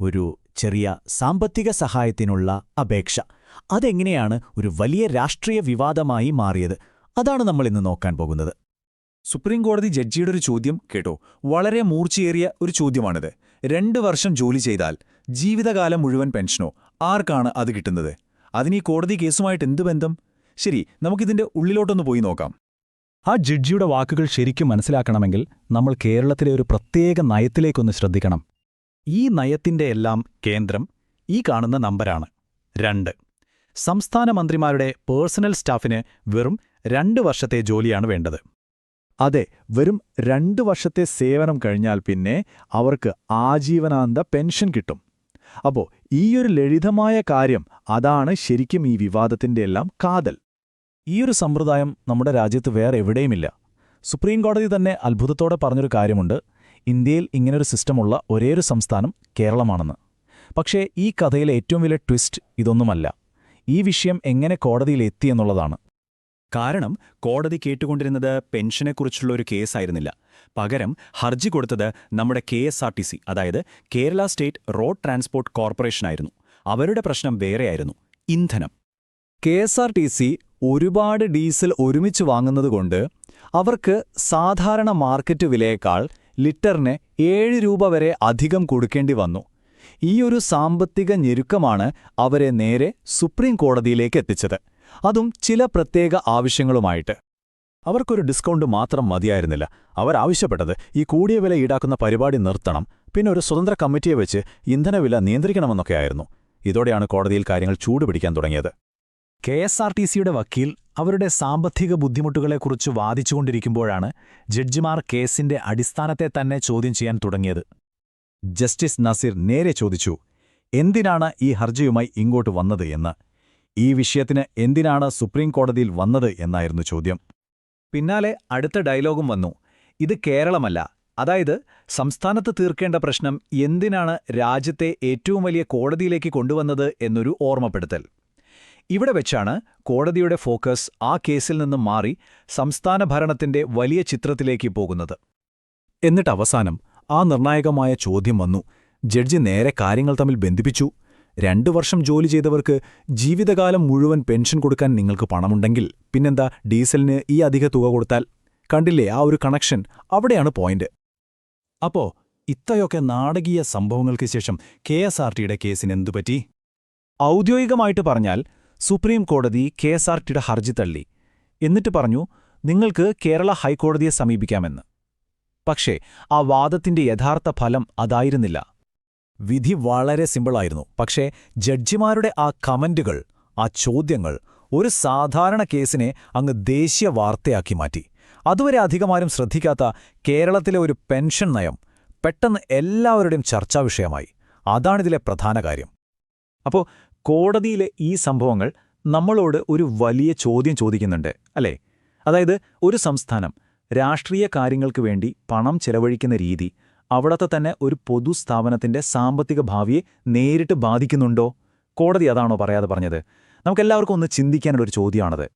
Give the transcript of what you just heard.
ഒരു ചെറിയ സാമ്പത്തിക സഹായത്തിനുള്ള അപേക്ഷ. അതെങ്ങനെയാണ് ഒരു വലിയ രാഷ്ട്രീയ വിവാദമായി മാറിയത്? അതാണ് നമ്മൾ ഇന്ന് നോക്കാൻ പോകുന്നത്. സുപ്രീം കോടതി ജഡ്ജിയുടെ ഒരു ചോദ്യം കേട്ടോ. വളരെ മൂർച്ചയേറിയ ഒരു ചോദ്യമാണിത്. രണ്ട് വർഷം ജോലി ചെയ്താൽ ജീവിതകാലം മുഴുവൻ പെൻഷനോ? ആർക്കാണ് അത് കിട്ടുന്നത്? അതിനീ കോടതി കേസുമായിട്ട് എന്ത് ബന്ധം? ശരി നമുക്കിതിന്റെ ഉള്ളിലോട്ടൊന്ന് പോയി നോക്കാം. ആ ജഡ്ജിയുടെ വാക്കുകൾ ശരിക്കും മനസ്സിലാക്കണമെങ്കിൽ നമ്മൾ കേരളത്തിലെ ഒരു പ്രത്യേക നയത്തിലേക്കൊന്ന് ശ്രദ്ധിക്കണം. ഈ നയത്തിന്റെ എല്ലാം കേന്ദ്രം ഈ കാണുന്ന നമ്പരാണ്. രണ്ട്. സംസ്ഥാന മന്ത്രിമാരുടെ പേഴ്സണൽ സ്റ്റാഫിന് വെറും രണ്ട് വർഷത്തെ ജോലിയാണ് വേണ്ടത്. അതെ വെറും രണ്ട് വർഷത്തെ സേവനം കഴിഞ്ഞാൽ പിന്നെ അവർക്ക് ആജീവനാന്ത പെൻഷൻ കിട്ടും. അപ്പോ ഈയൊരു ലളിതമായ കാര്യം അതാണ് ശരിക്കും ഈ വിവാദത്തിന്റെ എല്ലാം കാതൽ. ഈയൊരു സമ്പ്രദായം നമ്മുടെ രാജ്യത്ത് വേറെ എവിടെയുമില്ല. സുപ്രീം കോടതി തന്നെ അത്ഭുതത്തോടെ പറഞ്ഞൊരു കാര്യമുണ്ട്. ഇന്ത്യയിൽ ഇങ്ങനൊരു സിസ്റ്റമുള്ള ഒരേയൊരു സംസ്ഥാനം കേരളമാണെന്ന്. പക്ഷേ ഈ കഥയിലെ ഏറ്റവും വലിയ ട്വിസ്റ്റ് ഇതൊന്നുമല്ല. ഈ വിഷയം എങ്ങനെ കോടതിയിൽ എത്തിയെന്നുള്ളതാണ് കാരണം കോടതി കേട്ടുകൊണ്ടിരുന്നത് പെൻഷനെക്കുറിച്ചുള്ള ഒരു കേസായിരുന്നില്ല. പകരം ഹർജി കൊടുത്തത് നമ്മുടെ കെ അതായത് കേരള സ്റ്റേറ്റ് റോഡ് ട്രാൻസ്പോർട്ട് കോർപ്പറേഷനായിരുന്നു. അവരുടെ പ്രശ്നം വേറെയായിരുന്നു. ഇന്ധനം. K S R T C ഒരുപാട് ഡീസൽ ഒരുമിച്ച് വാങ്ങുന്നതുകൊണ്ട് അവർക്ക് സാധാരണ മാർക്കറ്റ് വിലയേക്കാൾ ലിറ്ററിന് ഏഴ് രൂപ വരെ അധികം കൊടുക്കേണ്ടി വന്നു. ഈയൊരു സാമ്പത്തിക ഞെരുക്കമാണ് അവരെ നേരെ സുപ്രീം കോടതിയിലേക്ക് എത്തിച്ചത്. അതും ചില പ്രത്യേക ആവശ്യങ്ങളുമായിട്ട്. അവർക്കൊരു ഡിസ്കൗണ്ട് മാത്രം മതിയായിരുന്നില്ല. അവർ ആവശ്യപ്പെട്ടത് ഈ കൂടിയ വില ഈടാക്കുന്ന പരിപാടി നിർത്തണം പിന്നെ ഒരു സ്വതന്ത്ര കമ്മിറ്റിയെ വെച്ച് ഇന്ധനവില നിയന്ത്രിക്കണമെന്നൊക്കെയായിരുന്നു. ഇതോടെയാണ് കോടതിയിൽ കാര്യങ്ങൾ ചൂടുപിടിക്കാൻ തുടങ്ങിയത്. കെ എസ് ആർ ടി സിയുടെ വക്കീൽ അവരുടെ സാമ്പത്തിക ബുദ്ധിമുട്ടുകളെക്കുറിച്ച് വാദിച്ചുകൊണ്ടിരിക്കുമ്പോഴാണ് ജഡ്ജിമാർ കേസിന്റെ അടിസ്ഥാനത്തെ തന്നെ ചോദ്യം ചെയ്യാൻ തുടങ്ങിയത്. ജസ്റ്റിസ് നസീർ നേരെ ചോദിച്ചു എന്തിനാണ് ഈ ഹർജിയുമായി ഇങ്ങോട്ട് വന്നത് എന്ന്? ഈ വിഷയത്തിന് എന്തിനാണ് സുപ്രീം കോടതിയിൽ വന്നത് എന്നായിരുന്നു ചോദ്യം. പിന്നാലെ അടുത്ത ഡയലോഗും വന്നു ഇത് കേരളമല്ല. അതായത് സംസ്ഥാനത്ത് തീർക്കേണ്ട പ്രശ്നം എന്തിനാണ് രാജ്യത്തെ ഏറ്റവും വലിയ കോടതിയിലേക്ക് കൊണ്ടുവന്നത് എന്നൊരു ഓർമ്മപ്പെടുത്തൽ. ഇവിടെ വെച്ചാണ് കോടതിയുടെ ഫോക്കസ് ആ കേസിൽ നിന്നും മാറി സംസ്ഥാന ഭരണത്തിന്റെ വലിയ ചിത്രത്തിലേക്ക് പോകുന്നത്. എന്നിട്ട് അവസാനം ആ നിർണായകമായ ചോദ്യം വന്നു. ജഡ്ജി നേരെ കാര്യങ്ങൾ തമ്മിൽ ബന്ധിപ്പിച്ചു. രണ്ടു വർഷം ജോലി ചെയ്തവർക്ക് ജീവിതകാലം മുഴുവൻ പെൻഷൻ കൊടുക്കാൻ നിങ്ങൾക്ക് പണമുണ്ടെങ്കിൽ പിന്നെന്താ ഡീസലിന് ഈ അധിക തുക കൊടുത്താൽ? കണ്ടില്ലേ ആ ഒരു കണക്ഷൻ? അവിടെയാണ് പോയിന്റ്. അപ്പോ ഇത്രയൊക്കെ നാടകീയ സംഭവങ്ങൾക്ക് ശേഷം കെ എസ് ആർ ടിയുടെ കേസിനെന്തുപറ്റി ഔദ്യോഗികമായിട്ട് പറഞ്ഞാൽ സുപ്രീം കോടതി കെ എസ് ആർ ടിയുടെ ഹർജി തള്ളി. എന്നിട്ട് പറഞ്ഞു നിങ്ങൾക്ക് കേരള ഹൈക്കോടതിയെ സമീപിക്കാമെന്ന്. പക്ഷേ ആ വാദത്തിന്റെ യഥാർത്ഥ ഫലം അതായിരുന്നില്ല. വിധി വളരെ സിമ്പിളായിരുന്നു. പക്ഷേ ജഡ്ജിമാരുടെ ആ കമന്റുകൾ ആ ചോദ്യങ്ങൾ ഒരു സാധാരണ കേസിനെ അങ്ങ് ദേശീയ വാർത്തയാക്കി മാറ്റി. അതുവരെ അധികമാരും ശ്രദ്ധിക്കാത്ത കേരളത്തിലെ ഒരു പെൻഷൻ നയം പെട്ടെന്ന് എല്ലാവരുടെയും ചർച്ചാവിഷയമായി അതാണിതിലെ പ്രധാന കാര്യം. അപ്പോ കോടതിയിലെ ഈ സംഭവങ്ങൾ നമ്മളോട് ഒരു വലിയ ചോദ്യം ചോദിക്കുന്നുണ്ട് അല്ലേ? അതായത് ഒരു സംസ്ഥാനം രാഷ്ട്രീയ കാര്യങ്ങൾക്ക് വേണ്ടി പണം ചെലവഴിക്കുന്ന രീതി അവിടത്തെ തന്നെ ഒരു പൊതുസ്ഥാപനത്തിന്റെ സാമ്പത്തിക ഭാവിയെ നേരിട്ട് ബാധിക്കുന്നുണ്ടോ? കോടതി അതാണോ പറയാതെ പറഞ്ഞത്? നമുക്കെല്ലാവർക്കും ഒന്ന് ചിന്തിക്കാനുള്ളൊരു ചോദ്യമാണത്.